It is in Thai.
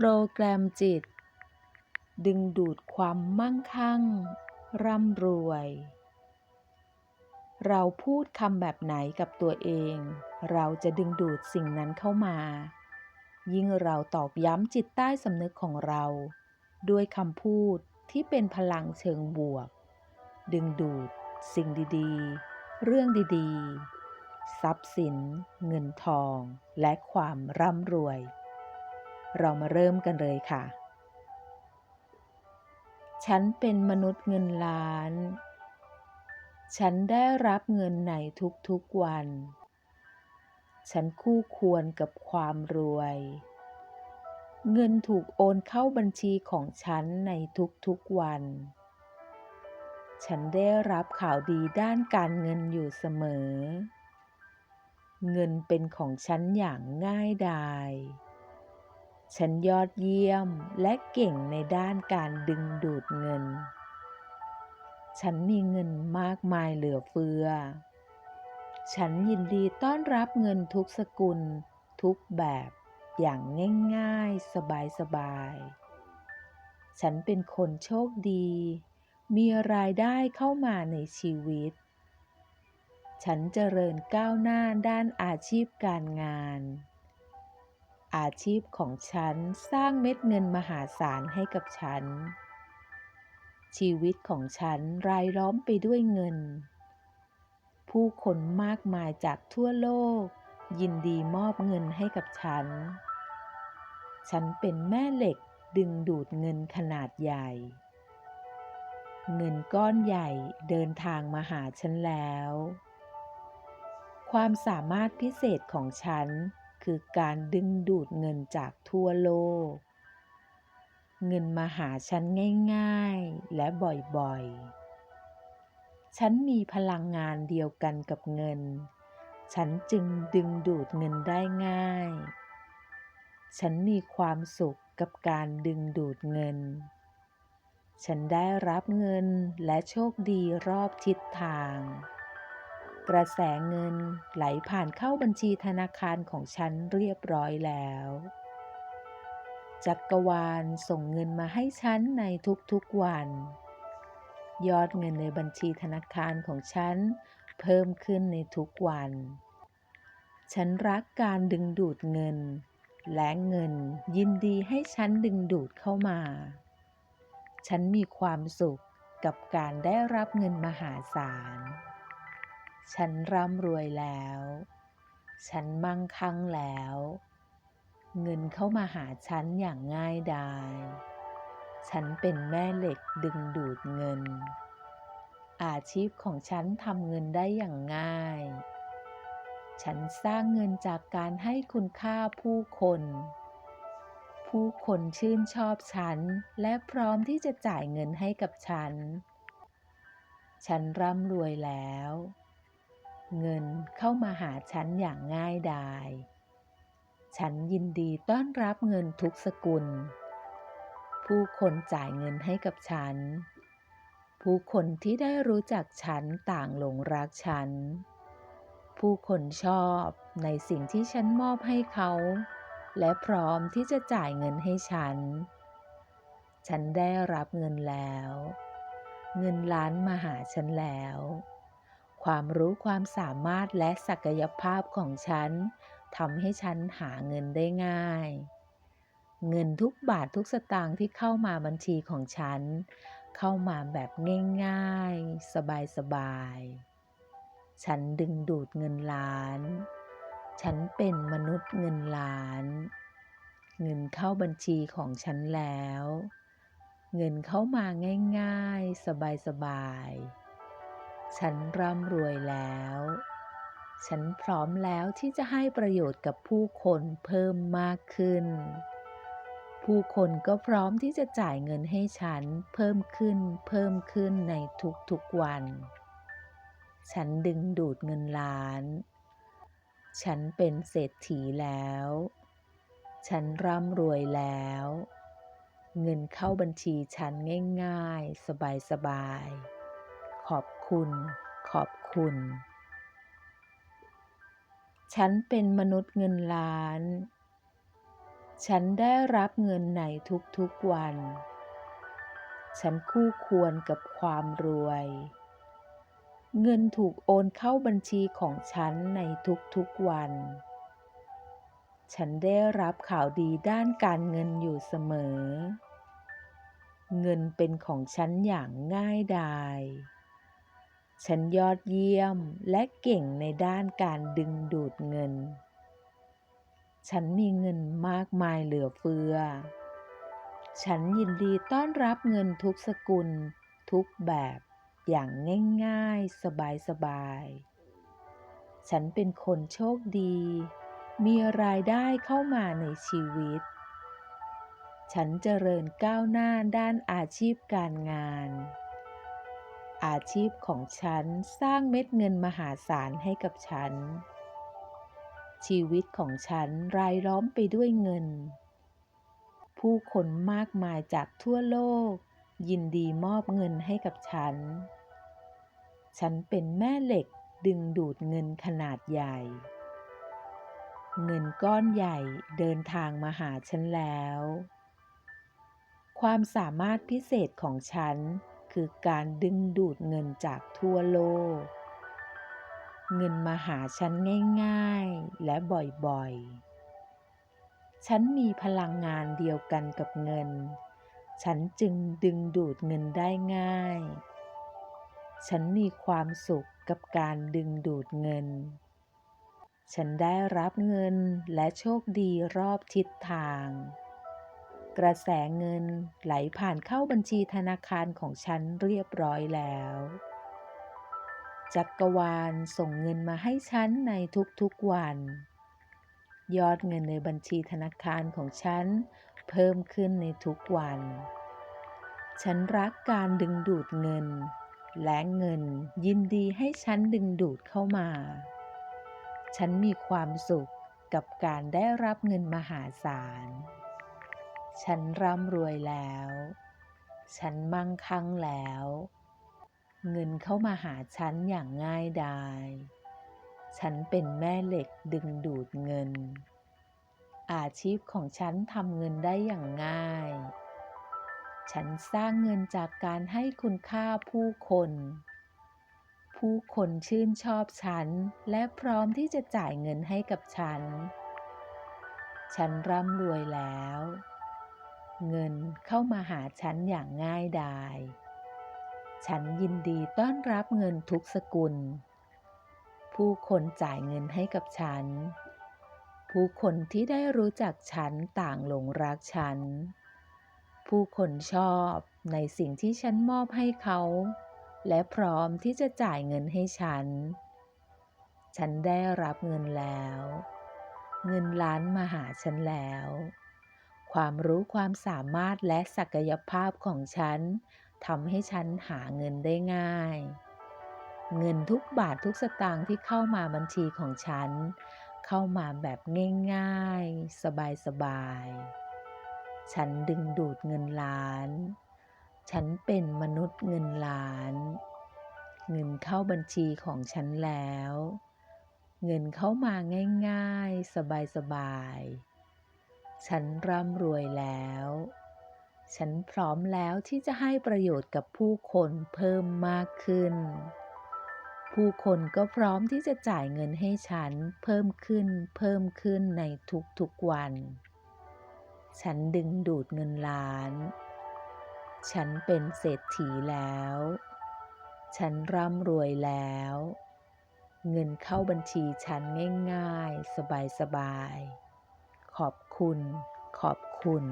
โปรแกรมจิต ดึงดูดความมั่งคั่ง ร่ำรวย เราพูดคำแบบไหนกับตัวเอง เราจะดึงดูดสิ่งนั้นเข้ามา ยิ่งเราตอกย้ำจิตใต้สำนึกของเรา ด้วยคำพูดที่เป็นพลังเชิงบวก ดึงดูด สิ่งดีๆ เรื่องดีๆ ทรัพย์สิน เงินทอง และความร่ำรวย เรามาเริ่มกันเลยค่ะ ฉันเป็นมนุษย์เงินล้าน ฉันได้รับเงินในทุกๆวัน ฉันคู่ควรกับความรวย เงินถูกโอนเข้าบัญชีของฉันในทุกๆวัน ฉันได้รับข่าวดีด้านการเงินอยู่เสมอ เงินเป็นของฉันอย่างง่ายดาย ฉันยอดเยี่ยมและเก่งในด้านการดึงดูดเงิน ฉันมีเงินมากมายเหลือเฟือ ฉันยินดีต้อนรับเงินทุกสกุล ทุกแบบอย่างง่ายๆ สบายๆ ฉันเป็นคนโชคดี มีรายได้เข้ามาในชีวิต ฉันเจริญก้าวหน้าด้านอาชีพการงาน อาชีพของฉันสร้างเม็ดเงินมหาศาลให้กับฉัน ชีวิตของฉันรายล้อมไปด้วยเงิน ผู้คนมากมายจากทั่วโลก ยินดีมอบเงินให้กับฉัน ฉันเป็นแม่เหล็กดึงดูดเงินขนาดใหญ่ เงินก้อนใหญ่เดินทางมาหาฉันแล้ว ความสามารถพิเศษของฉัน คือการดึงดูดเงินจากทั่วโลก เงินมาหาฉันง่ายๆ และบ่อยๆ ฉันมีพลังงานเดียวกันกับเงิน ฉันจึงดึงดูดเงินได้ง่าย ฉันมีความสุขกับการดึงดูดเงิน ฉันได้รับเงินและโชคดีรอบทิศทาง กระแสเงินไหลผ่านเข้าบัญชีธนาคารของฉันเรียบร้อยแล้ว จักรวาลส่งเงินมาให้ฉันในทุกๆวัน ยอดเงินในบัญชีธนาคารของฉันเพิ่มขึ้นในทุกวัน ฉันรักการดึงดูดเงิน และเงินยินดีให้ฉันดึงดูดเข้ามา ฉันมีความสุขกับการได้รับเงินมหาศาล ฉันร่ำรวยแล้ว ฉันมั่งคั่งแล้ว เงินเข้ามาหาฉันอย่างง่ายดาย ฉันเป็นแม่เหล็กดึงดูดเงิน อาชีพของฉันทำเงินได้อย่างง่าย ฉันสร้างเงินจากการให้คุณค่าผู้คน ผู้คนชื่นชอบฉันและพร้อมที่จะจ่ายเงินให้กับฉัน ฉันร่ำรวยแล้ว เงินเข้ามาหาฉันอย่างง่ายดาย ฉันยินดีต้อนรับเงินทุกสกุล ผู้คนจ่ายเงินให้กับฉัน ผู้คนที่ได้รู้จักฉันต่างหลงรักฉัน ผู้คนชอบในสิ่งที่ฉันมอบให้เขา และพร้อมที่จะจ่ายเงินให้ฉัน ฉันได้รับเงินแล้ว เงินล้านมาหาฉันแล้ว ความรู้ความสามารถและศักยภาพของฉันทำให้ฉันหาเงินได้ง่าย เงินทุกบาททุกสตางค์ที่เข้ามาบัญชีของฉัน เข้ามาแบบง่ายๆ สบายๆ ฉันดึงดูดเงินล้าน ฉันเป็นมนุษย์เงินล้าน เงินเข้าบัญชีของฉันแล้ว เงินเข้ามาง่ายๆ สบายๆ ฉันร่ำรวยแล้ว ฉันพร้อมแล้วที่จะให้ประโยชน์กับผู้คนเพิ่มมากขึ้น ผู้คนก็พร้อมที่จะจ่ายเงินให้ฉันเพิ่มขึ้นเพิ่มขึ้นในทุกๆวัน ฉันดึงดูดเงินล้าน ฉันเป็นเศรษฐีแล้ว ฉันร่ำรวยแล้วเงินเข้าบัญชีฉันง่าย ๆ สบาย ๆ ขอบ คุณ ขอบคุณ ฉันเป็นมนุษย์เงินล้าน ฉันได้รับเงินในทุกๆวัน ฉันคู่ควรกับความรวย เงินถูกโอนเข้าบัญชีของฉันในทุกๆวัน ฉันได้รับข่าวดีด้านการเงินอยู่เสมอเงินเป็นของฉันอย่างง่ายดาย ฉันยอดเยี่ยมและเก่งในด้านการดึงดูดเงิน ฉันมีเงินมากมายเหลือเฟือ ฉันยินดีต้อนรับเงินทุกสกุล ทุกแบบอย่างง่ายๆ สบายๆ ฉันเป็นคนโชคดี มีรายได้เข้ามาในชีวิต ฉันเจริญก้าวหน้าด้านอาชีพการงาน อาชีพของฉันสร้างเม็ดเงินมหาศาลให้กับฉัน ชีวิตของฉันรายล้อมไปด้วยเงิน ผู้คนมากมายจากทั่วโลก ยินดีมอบเงินให้กับฉัน ฉันเป็นแม่เหล็กดึงดูดเงินขนาดใหญ่ เงินก้อนใหญ่เดินทางมาหาฉันแล้ว ความสามารถพิเศษของฉัน คือการดึงดูดเงินจากทั่วโลก เงินมาหาฉันง่าย ๆ และบ่อยๆ ฉันมีพลังงานเดียวกันกับเงิน ฉันจึงดึงดูดเงินได้ง่าย ฉันมีความสุขกับการดึงดูดเงิน ฉันได้รับเงินและโชคดีรอบทิศทาง กระแสเงินไหลผ่านเข้าบัญชีธนาคารของฉันเรียบร้อยแล้ว จักรวาลส่งเงินมาให้ฉันในทุกๆวัน ยอดเงินในบัญชีธนาคารของฉันเพิ่มขึ้นในทุกวัน ฉันรักการดึงดูดเงิน และเงินยินดีให้ฉันดึงดูดเข้ามา ฉันมีความสุขกับการได้รับเงินมหาศาล ฉันร่ำรวยแล้ว ฉันมั่งคั่งแล้ว เงินเข้ามาหาฉันอย่างง่ายดาย ฉันเป็นแม่เหล็กดึงดูดเงิน อาชีพของฉันทำเงินได้อย่างง่าย ฉันสร้างเงินจากการให้คุณค่าผู้คน ผู้คนชื่นชอบฉันและพร้อมที่จะจ่ายเงินให้กับฉัน ฉันร่ำรวยแล้ว เงินเข้ามาหาฉันอย่างง่ายดาย ฉันยินดีต้อนรับเงินทุกสกุล ผู้คนจ่ายเงินให้กับฉัน ผู้คนที่ได้รู้จักฉันต่างหลงรักฉัน ผู้คนชอบในสิ่งที่ฉันมอบให้เขา และพร้อมที่จะจ่ายเงินให้ฉัน ฉันได้รับเงินแล้ว เงินล้านมาหาฉันแล้ว ความรู้ความสามารถและศักยภาพของฉันทำให้ฉันหาเงินได้ง่าย เงินทุกบาททุกสตางค์ที่เข้ามาบัญชีของฉัน เข้ามาแบบง่ายๆ สบายๆ ฉันดึงดูดเงินล้าน ฉันเป็นมนุษย์เงินล้าน เงินเข้าบัญชีของฉันแล้ว เงินเข้ามาง่ายๆ สบายๆ ฉันร่ำรวยแล้ว ฉันพร้อมแล้วที่จะให้ประโยชน์กับผู้คนเพิ่มมากขึ้น ผู้คนก็พร้อมที่จะจ่ายเงินให้ฉันเพิ่มขึ้นเพิ่มขึ้นในทุกๆวัน ฉันดึงดูดเงินล้าน ฉันเป็นเศรษฐีแล้ว ฉันร่ำรวยแล้วเงินเข้าบัญชีฉันง่าย ๆ สบาย ๆ ขอบ คุณ ขอบคุณ